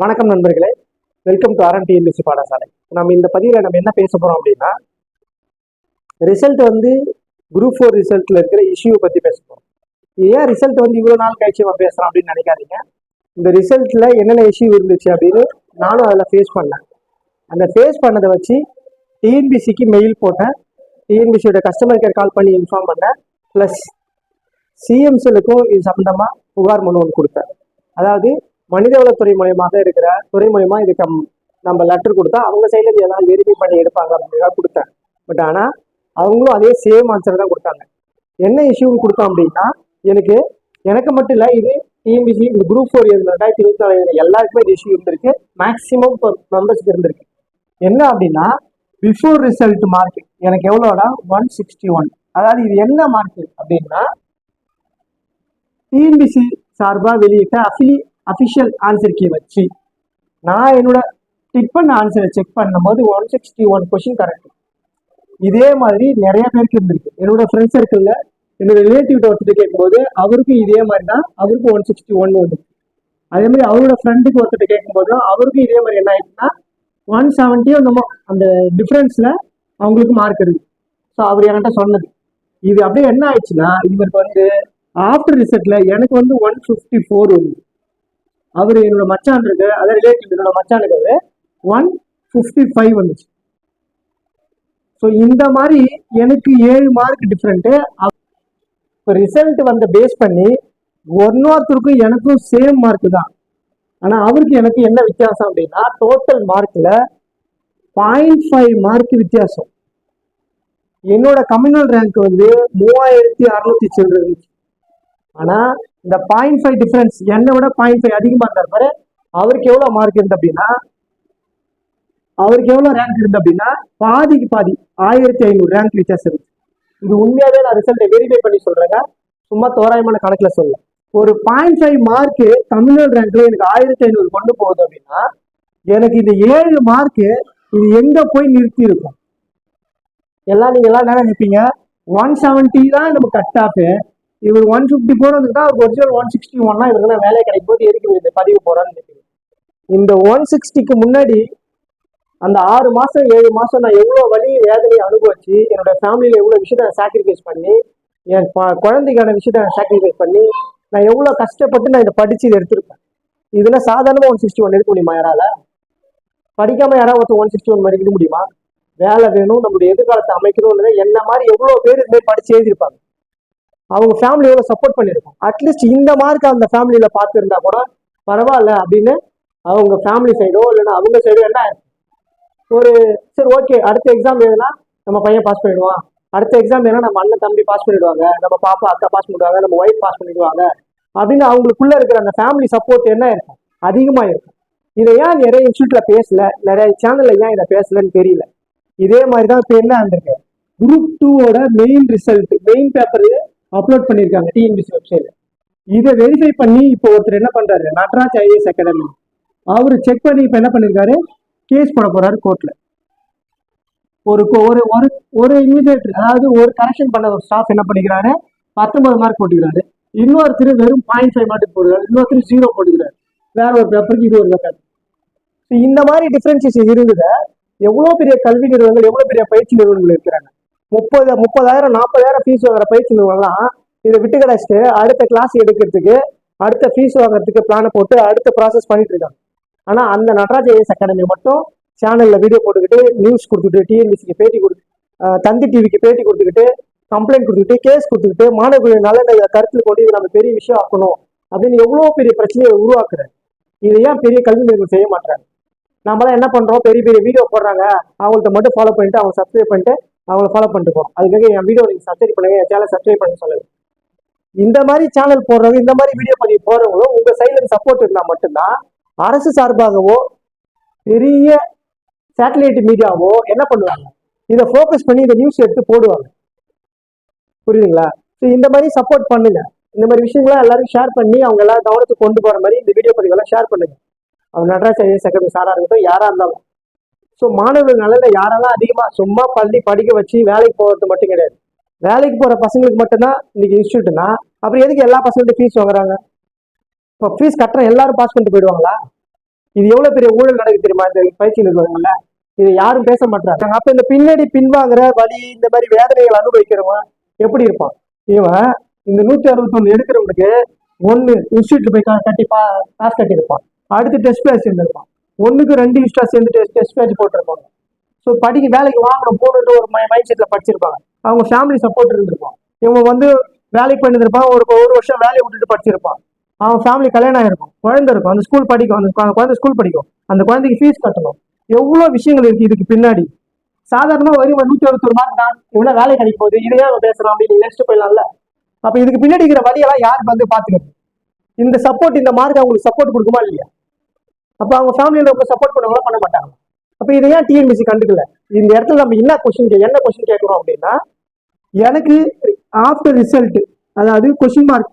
வணக்கம் நண்பர்களே. Welcome to R N TNPSC பாடசாலை நம்ம இந்த பதிவில் நம்ம என்ன பேச போகிறோம் அப்படின்னா ரிசல்ட் வந்து குரூப் ஃபோர் ரிசல்ட்டில் இருக்கிற இஷ்யூவை பற்றி பேச போகிறோம் ஏன் ரிசல்ட் வந்து இவ்வளோ நாள் கழிச்சு நம்ம பேசுகிறோம் அப்படின்னு நினைக்காதீங்க. இந்த ரிசல்ட்டில் என்னென்ன இஷ்யூ இருந்துச்சு அப்படின்னு நானும் அதில் ஃபேஸ் பண்ணேன். அந்த ஃபேஸ் பண்ணதை வச்சு டிஎன்பிசிக்கு மெயில் போட்டேன். டிஎன்பிசியோட கஸ்டமர் கேர் கால் பண்ணி இன்ஃபார்ம் பண்ணேன். ப்ளஸ் சிஎம்சிலுக்கும் இது சம்மந்தமாக புகார் மனு ஒன்று கொடுத்தேன். அதாவது மனிதவளத்துறை மூலியமாக இருக்கிற துறை மூலியமா இதுக்கு நம்ம- நம்ம லெட்டர் கொடுத்தா அவங்க சைட்லேருந்து ஏதாவது வெரிஃபை பண்ணி எடுப்பாங்க அப்படின்னு கொடுத்தேன். பட் ஆனால் அவங்களும் அதே சேம் ஆன்சர் தான் கொடுத்தாங்க. என்ன இஷ்யூன்னு கொடுத்தோம் அப்படின்னா எனக்கு எனக்கு மட்டும் இல்லை இது டிஎம்பிசி இந்த குரூப் ஃபோர் ரெண்டாயிரத்தி இருபத்தி நாலு எல்லாருக்குமே இது இஷ்யூ இருந்திருக்கு. மேக்ஸிமம் மெம்பர்ஸ்க்கு இருந்திருக்கு. என்ன அப்படின்னா பிஃபோர் ரிசல்ட் மார்க் எனக்கு எவ்வளோடா ஒன் சிக்ஸ்டி ஒன் அதாவது இது என்ன மார்க் அப்படின்னா டிஎன்பிசி சார்பாக வெளியிட்ட அஃபிலி அஃபிஷியல் ஆன்சர் கீ வச்சு நான் என்னோட டிக் பண்ண ஆன்சரை செக் பண்ணும்போது one sixty one question correct இதே மாதிரி நிறைய பேருக்கு இருந்திருக்கு. என்னோட ஃப்ரெண்ட் சர்க்கிளில் என்னோட ரிலேட்டிவ் ஒருத்தர் கேட்கும்போது அவருக்கும் இதே மாதிரி தான் அவருக்கும் ஒன் சிக்ஸ்டி ஒன் வந்து அதே மாதிரி அவரோட ஃப்ரெண்டுக்கு ஒருத்தர் கேட்கும்போது அவருக்கும் இதே மாதிரி என்ன ஆயிடுச்சுன்னா ஒன் செவன்ட்டியோ நம்ம அந்த டிஃப்ரென்ஸில் அவங்களுக்கு மார்க் இருக்கு. ஸோ அவர் என்கிட்ட சொன்னது. இது அப்படியே என்ன ஆயிடுச்சுன்னா இவருக்கு வந்து ஆஃப்டர் ரிசல்ட்டில் எனக்கு வந்து ஒன் ஃபிஃப்டி ஃபோர் வந்து அவர் என்னோட மச்சான் இருக்கு அதை ரிலேட்டிவ் என்னோட மச்சானுக்கு அவர் ஒன் ஃபிஃப்டி ஃபைவ் வந்துச்சு. ஸோ இந்த மாதிரி எனக்கு ஏழு மார்க் டிஃப்ரெண்ட்டு இப்போ ரிசல்ட் வந்த பேஸ் பண்ணி ஒன்னொருத்தருக்கும் எனக்கும் சேம் மார்க் தான். ஆனால் அவருக்கு எனக்கு என்ன வித்தியாசம் அப்படின்னா டோட்டல் மார்க்கில் பாயிண்ட் ஃபைவ் மார்க் வித்தியாசம். என்னோட கம்யூனல் ரேங்க் வந்து மூவாயிரத்தி அறுநூத்தி சில்லு இருந்துச்சு. ஆனால் இந்த பாயிண்ட் ஃபைவ் டிஃபரன்ஸ் என்னை விட பாயிண்ட் ஃபைவ் அதிகமாக இருந்தார் பாரு. அவருக்கு எவ்வளோ மார்க் இருந்து அப்படின்னா அவருக்கு எவ்வளோ ரேங்க் இருந்து அப்படின்னா பாதிக்கு பாதி ஆயிரத்தி ஐநூறு ரேங்க் வித்தியாசம் இருக்கு இது உண்மையாவே நான் ரிசல்ட்டை வெரிஃபை பண்ணி சொல்றேங்க. சும்மா தோராயமான கணக்கில் சொல்ல ஒரு பாயிண்ட் ஃபைவ் மார்க்கு தமிழ்நாடு ரேங்க்ல எனக்கு ஆயிரத்தி ஐநூறு கொண்டு போகுது அப்படின்னா எனக்கு இந்த ஏழு மார்க்கு இது எங்க போய் நிறுத்தி இருக்கும்? எல்லாம் நீங்க எல்லாம் என்ன நினைப்பீங்க? ஒன் செவன்ட்டி தான் நம்ம கட் ஆஃப் இவர் ஒன் ஃபிஃப்டி ஃபோர் தான் அவருக்கு ஒரிஜினல் ஒன் சிக்ஸ்டி ஒன்னா இவருக்கு வேலை கிடைக்கும் போது எதுக்கு இந்த பதிவு போறான்னு நினைக்கிறேன். இந்த ஒன் சிக்ஸ்டிக்கு முன்னாடி அந்த ஆறு மாசம் ஏழு மாசம் நான் எவ்வளோ வலி வேதனையை அனுபவிச்சு என்னோட ஃபேமிலியில எவ்வளோ விஷயத்த நான் சாக்ரிஃபைஸ் பண்ணி என் குழந்தைக்கான விஷயத்த நான் சாக்ரிஃபைஸ் பண்ணி நான் எவ்வளோ கஷ்டப்பட்டு நான் இதை படிச்சு இதை எடுத்திருப்பேன். இதெல்லாம் சாதாரணமாக ஒன் சிக்ஸ்டி ஒன் எடுக்க முடியுமா யாரால? படிக்காம யாராவது ஒருத்தர் ஒன் சிக்ஸ்டி ஒன் மதிக்க முடியுமா? வேலை வேணும் நம்மளுடைய எதிர்காலத்தை அமைக்கணும்னு என்ன மாதிரி எவ்வளோ பேர் இது மாதிரி படிச்சு எழுதியிருப்பாங்க? அவங்க ஃபேமிலி எவ்வளோ சப்போர்ட் பண்ணியிருக்கோம். அட்லீஸ்ட் இந்த மார்க் அந்த ஃபேமிலியில் பார்த்துருந்தா கூட பரவாயில்ல அப்படின்னு அவங்க ஃபேமிலி சைடோ இல்லைன்னா அவங்க சைடோ என்ன ஒரு சரி ஓகே அடுத்த எக்ஸாம் எழுதுனா நம்ம பையன் பாஸ் பண்ணிடுவான். அடுத்த எக்ஸாம் ஏன்னா நம்ம அண்ணன் தம்பி பாஸ் பண்ணிடுவாங்க. நம்ம பாப்பா அக்கா பாஸ் பண்ணிடுவாங்க. நம்ம ஒய்ஃப் பாஸ் பண்ணிடுவாங்க. அப்படின்னு அவங்களுக்குள்ள இருக்கிற அந்த ஃபேமிலி சப்போர்ட் என்ன இருக்கும்? அதிகமாக இருக்கும். இதை ஏன் நிறைய இன்ஸ்டியூட்ல பேசல? நிறைய சேனல்ல ஏன் இதை பேசலன்னு தெரியல. இதே மாதிரி தான் இப்போ என்ன இருக்கு குரூப் டூவோட main result main paper upload பண்ணியிருக்காங்க டிஎன்பிசி வெப்சைட்ல இதை வெரிஃபை பண்ணி இப்போ ஒருத்தர் என்ன பண்றாரு? நட்ராஜ் ஐஏஎஸ் அகாடமி அவர் செக் பண்ணி இப்போ என்ன பண்ணியிருக்காரு? கேஸ் போட போறாரு கோர்ட்ல ஒரு ஒரு ஒரு ஒரு இமிடியேட் அதாவது ஒரு கரெக்ஷன் பண்ண ஒரு ஸ்டாஃப் என்ன பண்ணிக்கிறாரு? பத்தொன்பது மார்க் போட்டுக்கிறாரு. இன்னொருத்தர் வெறும் பாயிண்ட் ஃபைவ் மார்க் போடுறாரு. இன்னொருத்தர் ஜீரோ போட்டுக்கிறாரு. வேற ஒரு பேப்பருக்கு இது ஒரு பேப்பர் இந்த மாதிரி டிஃப்ரென்சியேஷன் இருந்தது எவ்வளோ பெரிய கல்வி நிறுவனங்கள் எவ்வளோ பெரிய பயிற்சி நிறுவனங்கள் இருக்கிறாங்க? முப்பது முப்பதாயிரம் நாற்பதாயிரம் ஃபீஸ் வாங்குற பயிற்சி நிறுவனம்லாம் இதை விட்டு கிடச்சிட்டு அடுத்த கிளாஸ் எடுக்கிறதுக்கு அடுத்த ஃபீஸ் வாங்குறதுக்கு பிளானை போட்டு அடுத்த ப்ராசஸ் பண்ணிட்டு இருக்காங்க. ஆனால் அந்த நடராஜ ஏஎஸ் அகாடமி மட்டும் சேனலில் வீடியோ போட்டுக்கிட்டு நியூஸ் கொடுத்துட்டு டிஎன்பிசிக்கு பேட்டி கொடு தந்தி டிவிக்கு பேட்டி கொடுத்துக்கிட்டு கம்ப்ளைண்ட் கொடுத்துக்கிட்டு கேஸ் கொடுத்துக்கிட்டு மாணவர்களின் நலனை நல்ல கருத்தில் கொண்டு இது நம்ம பெரிய விஷயம் ஆக்கணும் அப்படின்னு எவ்வளோ பெரிய பிரச்சனையை உருவாக்குறேன் இதை ஏன் பெரிய கல்வி நிறுவனம் செய்ய மாட்டாங்க நம்மளாம் என்ன பண்ணுறோம் பெரிய பெரிய வீடியோ போடுறாங்க. அவங்கள்ட்ட மட்டும் ஃபாலோ பண்ணிட்டு அவங்க சப்ஸ்கிரைப் பண்ணிட்டு அவங்கள ஃபாலோ பண்ணிட்டு போறோம் அதுக்காக என் வீடியோ நீங்கள் சப்ஸ்கிரைப் பண்ணுங்க என் சேனல் சப்ஸ்கிரைப் பண்ண சொல்லுங்க. இந்த மாதிரி சேனல் போடுறவங்க இந்த மாதிரி வீடியோ பண்ணி போறவங்களும் உங்க சைடுல சப்போர்ட் இருந்தால் மட்டும்தான் அரசு சார்பாகவோ பெரிய சேட்டலைட் மீடியாவோ என்ன பண்ணுவாங்க? இதை ஃபோக்கஸ் பண்ணி இந்த நியூஸ் எடுத்து போடுவாங்க. புரியுதுங்களா? ஸோ இந்த மாதிரி சப்போர்ட் பண்ணுங்க. இந்த மாதிரி விஷயங்கள்லாம் எல்லாரும் ஷேர் பண்ணி அவங்க எல்லாரும் கவனத்துக்கு கொண்டு போற மாதிரி இந்த வீடியோ பதிவெல்லாம் ஷேர் பண்ணுங்க. அவங்க நடராஜ் ஐஎஸ் அகாடமி சாரா இருக்கட்டும் யாரா இருந்தாலும். ஸோ மாணவர்கள் நலனில் யாரெல்லாம் அதிகமாக சும்மா பள்ளி படிக்க வச்சு வேலைக்கு போகிறது மட்டும் கிடையாது. வேலைக்கு போகிற பசங்களுக்கு மட்டும்தான் இன்னைக்கு இன்ஸ்டியூட்னா அப்புறம் எதுக்கு எல்லா பசங்கள்ட்ட ஃபீஸ் வாங்குறாங்க? இப்போ ஃபீஸ் கட்டுற எல்லாரும் பாஸ் பண்ணிட்டு போயிடுவாங்களா? இது எவ்வளவு பெரிய ஊழல் நடக்கு தெரியுமா இந்த பயிற்சியில் நிறுவனங்கள்ல? இது யாரும் பேச மாட்டாங்க அப்போ இந்த பின்னாடி பின்வாங்குற வழி இந்த மாதிரி வேதனைகள் அனுபவிக்கிறவன் எப்படி இருப்பான்? இவன் இந்த நூற்றி அறுபத்தொன்னு எடுக்கிறவனுக்கு ஒன்னு இன்ஸ்டியூட்ல போய் கா- கட்டி பா காசு கட்டியிருப்பான். அடுத்து டெஸ்ட் பேட்ச் இருந்திருப்பான். ஒன்றுக்கு ரெண்டு இஷ்டா சேர்ந்து டெஸ்ட் டெஸ்ட் பேட்ச் போட்டிருப்பாங்க. ஸோ படிக்க வேலைக்கு வாங்கணும் போகணுன்ற ஒரு மைண்ட் செட்டில் படிச்சிருப்பாங்க. அவங்க ஃபேமிலி சப்போர்ட் இருந்திருப்பான் இவங்க வந்து வேலைக்கு பண்ணியிருப்பான் ஒரு ஒரு வருஷம் வேலையை விட்டுட்டு படிச்சிருப்பான் அவன் ஃபேமிலி கல்யாணம் ஆயிருக்கும். குழந்தை இருக்கும். அந்த ஸ்கூல் படிக்கும். அந்த குழந்தை ஸ்கூல் படிக்கும். அந்த குழந்தைக்கு ஃபீஸ் கட்டணும். எவ்வளோ விஷயங்கள் இருக்குது இதுக்கு பின்னாடி? சாதாரணமாக வரும் நூற்றி அறுபத்தொரு மார்க் தான். இவ்வளோ வேலை கிடைக்கும் போது இதையே அவன் பேசுறான் அப்படின்னு நெக்ஸ்ட் போயிடலாம்ல? அப்போ இதுக்கு பின்னாடி இருக்கிற வழியெல்லாம் யார் வந்து பார்த்துக்கிறது? இந்த சப்போர்ட் இந்த மார்க் அவங்களுக்கு சப்போர்ட் கொடுக்குமா இல்லையா? அப்போ அவங்க ஃபேமிலியில் ரொம்ப சப்போர்ட் பண்ணவங்கள பண்ண மாட்டாங்க. அப்போ இதை ஏன் டிஎன்பிசி கண்டுக்கல? இந்த இடத்துல நம்ம என்ன கொஸ்டின் என்ன கொஸ்டின் கேட்குறோம் அப்படின்னா எனக்கு ஆஃப்டர் ரிசல்ட் அதாவது கொஸ்டின் மார்க்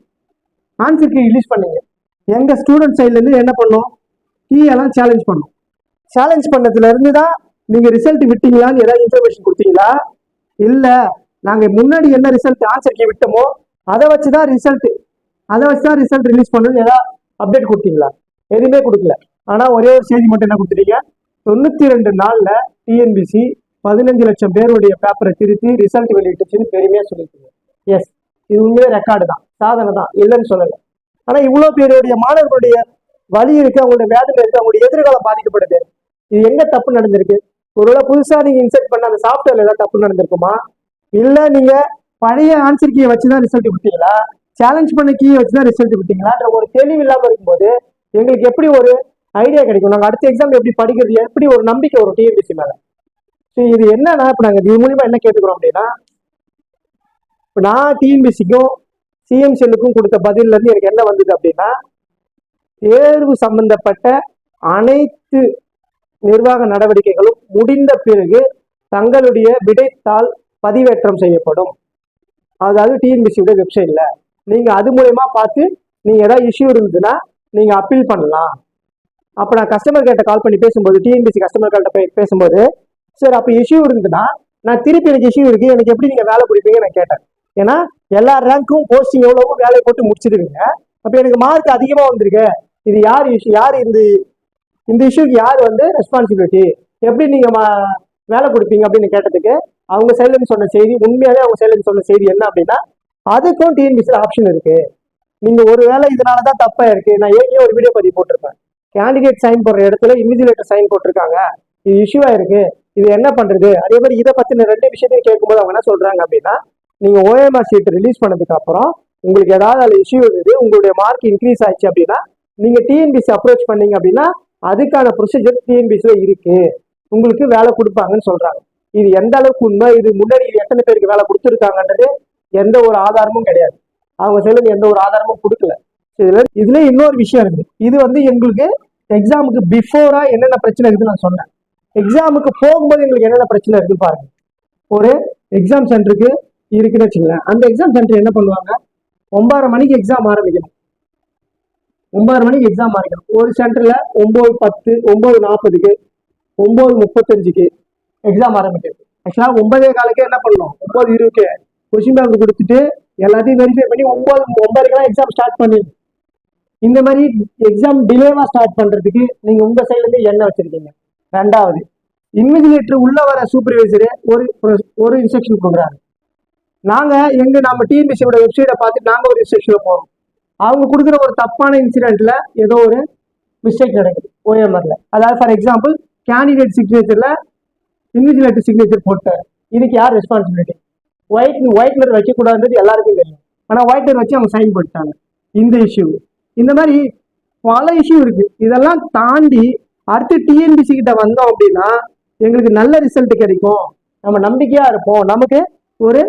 ஆன்சருக்கு ரிலீஸ் பண்ணீங்க. எங்கள் ஸ்டூடெண்ட் சைட்லேருந்து என்ன பண்ணோம்? டீயெல்லாம் சேலஞ்ச் பண்ணும். சேலஞ்ச் பண்ணதுலேருந்து தான் நீங்கள் ரிசல்ட் விட்டீங்களான்னு ஏதாவது இன்ஃபர்மேஷன் கொடுத்தீங்களா? இல்லை நாங்கள் முன்னாடி என்ன ரிசல்ட் ஆன்சர் கீ விட்டோமோ அதை வச்சு தான் ரிசல்ட் அதை வச்சு தான் ரிசல்ட் ரிலீஸ் பண்ணணும்னு ஏதாவது அப்டேட் கொடுத்தீங்களா? எதுவுமே கொடுக்கல. ஆனா ஒரே ஒரு செய்தி மட்டும் என்ன கொடுத்துட்டீங்க? தொண்ணூத்தி ரெண்டு நாள்ல டிஎன்பிசி பதினஞ்சு லட்சம் பேருடைய பேப்பரை திருத்தி ரிசல்ட் வெளியிட்டுச்சுன்னு பெருமையா சொல்லியிருக்கீங்க எஸ் இது உண்மையே ரெக்கார்டு தான். சாதனை தான். இல்லைன்னு சொல்லல. ஆனா இவ்வளவு பேருடைய மாணவர்களுடைய வழி இருக்கு அவங்களுடைய வேதனை இருக்கு அவங்களுடைய எதிர்காலம் பாதிக்கப்படுது. இது எங்க தப்பு நடந்திருக்கு? ஒருவேளை புதுசா நீங்க இன்செர்ட் பண்ண அந்த சாஃப்ட்வேர்ல ஏதாவது தப்பு நடந்திருக்குமா? இல்ல நீங்க பழைய ஆன்சர் கீயை வச்சுதான் ரிசல்ட் கொடுத்தீங்களா? சேலஞ்ச் பண்ண கீயை வச்சுதான் ரிசல்ட் விட்டீங்களான்ற ஒரு தெளிவு இல்லாம இருக்கும்போது எங்களுக்கு எப்படி ஒரு ஐடியா கிடைக்கும். நாங்கள் அடுத்த எக்ஸாம் எப்படி படிக்கிறது எப்படி ஒரு நம்பிக்கை வரும் டிஎன்பிசி மேலே? ஸோ இது என்னன்னா இப்போ நாங்கள் இது மூலியமா என்ன கேட்டுக்கிறோம் அப்படின்னா இப்போ நான் டிஎன்பிசிக்கும் சிஎம்சிஎல்லுக்கும் கொடுத்த பதிலேருந்து எனக்கு என்ன வந்தது அப்படின்னா தேர்வு சம்பந்தப்பட்ட அனைத்து நிர்வாக நடவடிக்கைகளும் முடிந்த பிறகு தங்களுடைய விடைத்தாள் பதிவேற்றம் செய்யப்படும். அதாவது டிஎன்பிசியோட வெப்சைட்டில் நீங்கள் அது மூலயமா பார்த்து நீங்கள் ஏதாவது இஷ்யூ இருந்ததுன்னா நீங்கள் அப்பீல் பண்ணலாம். அப்போ நான் கஸ்டமர் கேட்ட கால் பண்ணி பேசும்போது டிஎன்பிசி கஸ்டமர் கேட்ட போய் பேசும்போது சார் அப்போ இஷ்யூ இருந்ததுன்னா நான் திருப்பி எனக்கு இஷ்யூ இருக்கு. எனக்கு எப்படி நீங்கள் வேலை பிடிப்பீங்க நான் கேட்டேன். ஏன்னா எல்லா ரேங்க்கும் போஸ்டிங் எவ்வளவோ வேலையை போட்டு முடிச்சிருவீங்க. அப்போ எனக்கு மார்க் அதிகமாக வந்திருக்கு. இது யார் இஷ்யூ யார் இந்த இந்த இஷ்யூக்கு யார் வந்து ரெஸ்பான்சிபிலிட்டி எப்படி நீங்கள் மா- வேலை கொடுப்பீங்க? அப்படின்னு கேட்டதுக்கு அவங்க செயலுன்னு சொன்ன செய்தி உண்மையாவே அவங்க சைடுல சொன்ன செய்தி என்ன அப்படின்னா அதுக்கும் டிஎன்பிசியில் ஆப்ஷன் இருக்குது நீங்கள் ஒரு வேலை இதனாலதான் தப்பாக இருக்கு. நான் ஏற்கனவே ஒரு வீடியோ பதிவு போட்டிருப்பேன். கேண்டிடேட் சைன் போடுற இடத்துல இன்விஜிலேட்டர் சைன் போட்டிருக்காங்க. இது இஷ்யூவாக இருக்குது இது என்ன பண்றது? அதே மாதிரி இதை பத்தின ரெண்டு விஷயத்தையும் கேட்கும்போது அவங்க என்ன சொல்றாங்க அப்படின்னா நீங்க ஓஎம்ஆர் சீட் ரிலீஸ் பண்ணதுக்கு அப்புறம் உங்களுக்கு ஏதாவது அதில் இஷ்யூ இருக்குது உங்களுடைய மார்க் இன்க்ரீஸ் ஆயிடுச்சு அப்படின்னா நீங்க டிஎன்பிசி அப்ரோச் பண்ணீங்க அப்படின்னா அதுக்கான ப்ரொசீஜர் டிஎன்பிசியில் இருக்கு. உங்களுக்கு வேலை கொடுப்பாங்கன்னு சொல்றாங்க. இது எந்த அளவுக்கு உண்மை? இது முன்னாடி எத்தனை பேருக்கு வேலை கொடுத்துருக்காங்கன்றது எந்த ஒரு ஆதாரமும் கிடையாது. அவங்க செல்லுங்க எந்த ஒரு ஆதாரமும் கொடுக்கல. இதுல இதுல இன்னொரு விஷயம் இருக்கு. இது வந்து எங்களுக்கு எக்ஸாமுக்கு பிஃபோரா என்னென்ன பிரச்சனை இருக்குன்னு நான் சொன்னேன். எக்ஸாமுக்கு போகும்போது எங்களுக்கு என்னென்ன பிரச்சனை இருக்கு பாருங்க. ஒரு எக்ஸாம் சென்டருக்கு இருக்குன்னு வச்சுக்கலாம் அந்த எக்ஸாம் சென்டர் என்ன பண்ணுவாங்க? ஒன்பதரை மணிக்கு எக்ஸாம் ஆரம்பிக்கணும். ஒன்பதரை மணிக்கு எக்ஸாம் ஆரம்பிக்கணும். ஒரு சென்டர்ல ஒன்பது பத்து ஒன்பது நாற்பதுக்கு ஒன்பது முப்பத்தஞ்சுக்கு எக்ஸாம் ஆரம்பிக்கிறது. ஆக்சுவலாக ஒன்பதே காலுக்கே என்ன பண்ணணும்? ஒன்பது இருபதுக்கு கொஸ்டின் பேப்பர் கொடுத்துட்டு எல்லாத்தையும் வெரிஃபை பண்ணி ஒன்பது ஒன்பதுக்கெல்லாம் எக்ஸாம் ஸ்டார்ட் பண்ணிடணும். இந்த மாதிரி எக்ஸாம் டிலேவா ஸ்டார்ட் பண்றதுக்கு நீங்க உங்க சைடுல இருந்து என்ன வச்சிருக்கீங்க. ரெண்டாவது இன்விஜிலேட்டர் உள்ள வர சூப்பர்வைசரு ஒரு ஒரு இன்ஸ்ட்ரக்ஷன் கொடுக்குறாரு. நாங்க எங்க நம்ம டிஎன்பிசியோட வெப்சைட்டை பார்த்து நாங்க ஒரு இன்ஸ்ட்ரக்ஷன் போறோம். அவங்க கொடுக்குற ஒரு தப்பான இன்சிடென்ட்ல ஏதோ ஒரு மிஸ்டேக் நடக்குது ஓஎம்ஆர்ல அதாவது ஃபார் எக்ஸாம்பிள் கேண்டிடேட் சிக்னேச்சர்ல இன்விஜிலேட்டர் சிக்னேச்சர் போட்டார். இதுக்கு யார் ரெஸ்பான்சிபிலிட்டி ஒயிட் ஒயிட்னர் வைக்கக்கூடாதுன்றது எல்லாருக்கும் தெரியும். ஆனால் ஒயிட்னர் வச்சு அவங்க சைன் பண்ணிட்டாங்க. இந்த இஷ்யூ இந்த மாதிரி பல இஷ்யூ இருக்கு. இதெல்லாம் தாண்டி அடுத்து டிஎன்பிசி கிட்ட வந்தோம் அப்படின்னா எங்களுக்கு நல்ல ரிசல்ட் கிடைக்கும். நம்ம நம்பிக்கையா இருப்போம். நமக்கு ஒரு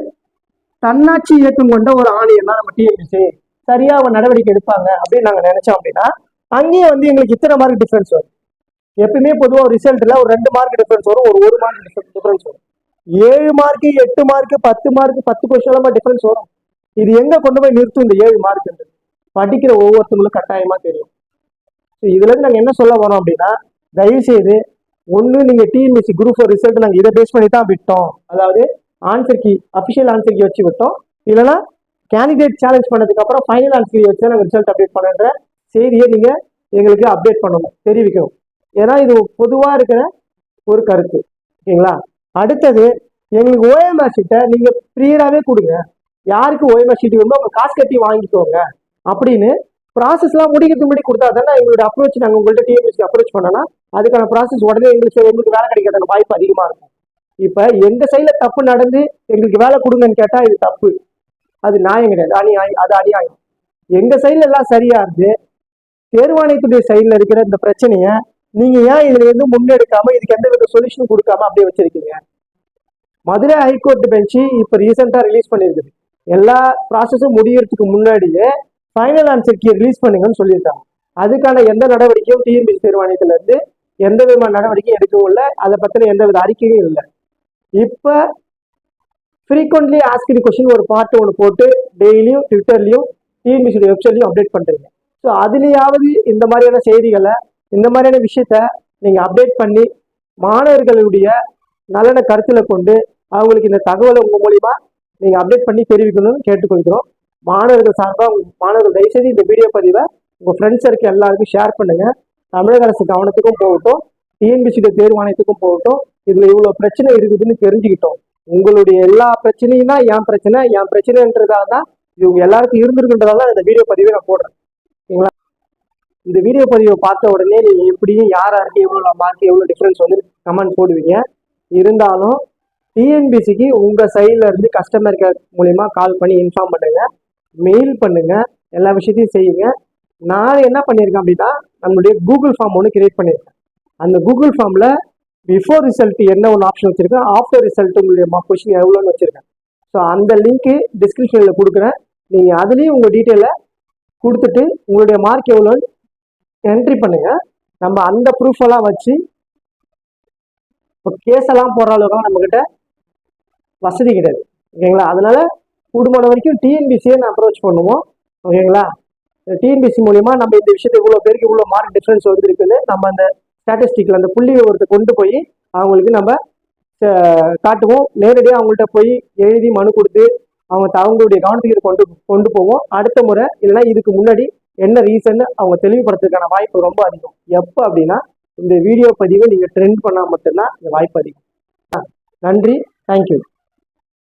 தன்னாட்சி இயக்கம் கொண்ட ஒரு ஆணையம் தான் நம்ம டிஎன்பிசி சரியா அவங்க நடவடிக்கை எடுப்பாங்க அப்படின்னு நாங்க நினைச்சோம் அப்படின்னா அங்கேயே வந்து எங்களுக்கு இத்தனை மார்க் டிஃபரன்ஸ் வரும். எப்பயுமே பொதுவாக ஒரு ரிசல்ட்ல ஒரு ரெண்டு மார்க் டிஃபரன்ஸ் வரும் ஒரு ஒரு மார்க் டிஃபரன்ஸ் வரும். ஏழு மார்க்கு எட்டு மார்க்கு பத்து மார்க்கு பத்து கொஸ்டின் டிஃபரன்ஸ் வரும். இது எங்க கொண்டு போய் நிறுத்தும் இந்த ஏழு மார்க்ன்றது படிக்கிற ஒவ்வொருத்தவங்களும் கட்டாயமா தெரியும். ஸோ இதுல இருந்து நாங்க என்ன சொல்ல வரோம் அப்படின்னா தயவு செய்து ஒண்ணு நீங்க டிஎன்பிசி குரூப் ஃபோர் ரிசல்ட் நாங்க இதை பேஸ் பண்ணி தான் விட்டோம். அதாவது answer key official answer key வச்சு விட்டோம். இல்லைன்னா கேண்டிடேட் சேலஞ்ச் பண்ணதுக்கு அப்புறம் ஃபைனல் ஆன்சர் கீ வச்சு நாங்க ரிசல்ட் அப்டேட் பண்ணுன்ற செய்தியை நீங்க எங்களுக்கு அப்டேட் பண்ணணும் தெரிவிக்கணும். ஏன்னா இது பொதுவாக இருக்கிற ஒரு கருத்து. ஓகேங்களா? அடுத்தது எங்களுக்கு ஓஎம்ஆர் ஷீட்டை நீங்கள் ஃப்ரீயாகவே கொடுங்க. யாருக்கு ஓஎம்ஆர் ஷீட் வேணுமோ அவங்க காசு கட்டி வாங்கிக்கோங்க. அப்படின்னு ப்ராசஸ்லாம் முடிக்கிறதுக்கு முன்னாடி கொடுத்தா தானே எங்களோட அப்ரோச் நாங்கள் உங்கள்கிட்ட டிஎம்எஸ்க்கு அப்ரோச் பண்ணோன்னா அதுக்கான ப்ராசஸ் உடனே எங்களுக்கு எங்களுக்கு வேலை கிடைக்கிறதுக்கு வாய்ப்பு அதிகமாக இருக்கும். இப்போ எங்கள் சைடில் தப்பு நடந்து எங்களுக்கு வேலை கொடுங்கன்னு கேட்டால் இது தப்பு. அது நியாயம் கிடையாது. அநியாயம் அது அநியாயம். எங்கள் சைடில் எல்லாம் சரியாக இருந்து தேர்வாணையத்துடைய சைடில் இருக்கிற இந்த பிரச்சனையை நீங்கள் ஏன் இதில் இருந்து முன்னெடுக்காமல் இதுக்கு எந்த வித சொல்யூஷன் கொடுக்காம அப்படியே வச்சிருக்கீங்க? மதுரை ஹைகோர்ட் பெஞ்சு இப்போ ரீசெண்டாக ரிலீஸ் பண்ணியிருக்குது. எல்லா ப்ராசஸும் முடியறதுக்கு முன்னாடியே ஃபைனல் ஆன்சர் கீ ரிலீஸ் பண்ணுங்கன்னு சொல்லியிருக்காங்க. அதுக்கான எந்த நடவடிக்கையும் டிஎன்பிசி தேர்வாணையத்துல எந்த விதமான நடவடிக்கையும் எடுக்கவும் இல்லை. அதை பற்றின எந்த வித அறிக்கையும் இல்லை. இப்போ ஃப்ரீக்வெண்ட்லி ஆஸ்கிரி கொஷின் ஒரு பார்ட் ஒன்று போட்டு டெய்லியும் ட்விட்டர்லையும் டிஎன்பிசி வெப்சைட்லையும் அப்டேட் பண்ணுறீங்க ஸோ அதுலேயாவது இந்த மாதிரியான செய்திகளை இந்த மாதிரியான விஷயத்த நீங்கள் அப்டேட் பண்ணி மாணவர்களுடைய நலனை கருத்தில் கொண்டு அவங்களுக்கு இந்த தகவலை உங்கள் மூலிமா நீங்கள் அப்டேட் பண்ணி தெரிவிக்கணும்னு கேட்டுக்கொள்கிறோம். மாணவர்கள் சார்பாக மாணவர்கள் தயவுசெய்து இந்த வீடியோ பதிவை உங்கள் ஃப்ரெண்ட்ஸ் இருக்க எல்லாருக்கும் ஷேர் பண்ணுங்கள் தமிழக அரசு கவனத்துக்கும் போகட்டும். டிஎன்பிசியோட தேர்வாணையத்துக்கும் போகட்டும். இதில் இவ்வளோ பிரச்சனை இருக்குதுன்னு தெரிஞ்சுக்கிட்டோம். உங்களுடைய எல்லா பிரச்சனையும் தான் என் பிரச்சனை என் பிரச்சனைன்றதாக தான் இது எல்லாருக்கும் இருந்திருக்குன்றதால தான் இந்த வீடியோ பதிவை நான் போடுறேன். ஓகேங்களா இந்த வீடியோ பதிவை பார்த்த உடனே நீங்கள் எப்படியும் யார் எவ்வளோ மார்க் எவ்வளோ டிஃப்ரென்ஸ் வந்து கமெண்ட் போடுவீங்க. இருந்தாலும் டிஎன்பிசிக்கு உங்கள் சைடில் இருந்து கஸ்டமர் கேர் மூலிமா கால் பண்ணி இன்ஃபார்ம் பண்ணுங்கள் மெயில் பண்ணுங்க எல்லா விஷயத்தையும் செய்யுங்க. நான் என்ன பண்ணியிருக்கேன் அப்படின்னா நம்மளுடைய கூகுள் ஃபார்ம் ஒன்று கிரியேட் பண்ணியிருக்கேன். அந்த கூகுள் ஃபார்மில் பிஃபோர் ரிசல்ட் என்ன ஒன்று ஆப்ஷன் வச்சுருக்கேன் ஆஃப்டர் ரிசல்ட் உங்களுடைய கொஷின் எவ்வளோன்னு வச்சுருக்கேன். ஸோ அந்த லிங்க்கு டிஸ்கிரிப்ஷனில் கொடுக்குறேன். நீங்கள் அதுலேயும் உங்கள் டீட்டெயிலை கொடுத்துட்டு உங்களுடைய மார்க் எவ்வளோன்னு என்ட்ரி பண்ணுங்கள் நம்ம அந்த ப்ரூஃப் எல்லாம் வச்சு இப்போ கேஸ் எல்லாம் போடுற அளவுக்கு நம்மக்கிட்ட வசதி கிடையாது. ஓகேங்களா? அதனால கூடுமான வரைக்கும் டிஎன்பிசியை நான் அப்ரோச் பண்ணுவோம். ஓகேங்களா? டிஎன்பிசி மூலியமா நம்ம இந்த விஷயத்தை இவ்வளோ பேருக்கு இவ்வளோ மார்க் டிஃப்ரென்ஸ் வந்துருக்குன்னு நம்ம அந்த ஸ்டாட்டிஸ்டிக்கில் அந்த புள்ளி விவரத்தை கொண்டு போய் அவங்களுக்கு நம்ம காட்டுவோம். நேரடியாக அவங்கள்ட்ட போய் எழுதி மனு கொடுத்து அவங்க த- அவங்களுடைய கவனத்துக்கு கொண்டு கொண்டு போவோம். அடுத்த முறை இல்லைன்னா இதுக்கு முன்னாடி என்ன ரீசன் அவங்க தெளிவுபடுத்துறதுக்கான வாய்ப்பு ரொம்ப அதிகம். எப்போ அப்படின்னா இந்த வீடியோ பதிவை நீங்கள் ட்ரெண்ட் பண்ணால் மட்டும்தான் இந்த வாய்ப்பு அதிகம். ஆ, நன்றி. தேங்க்யூ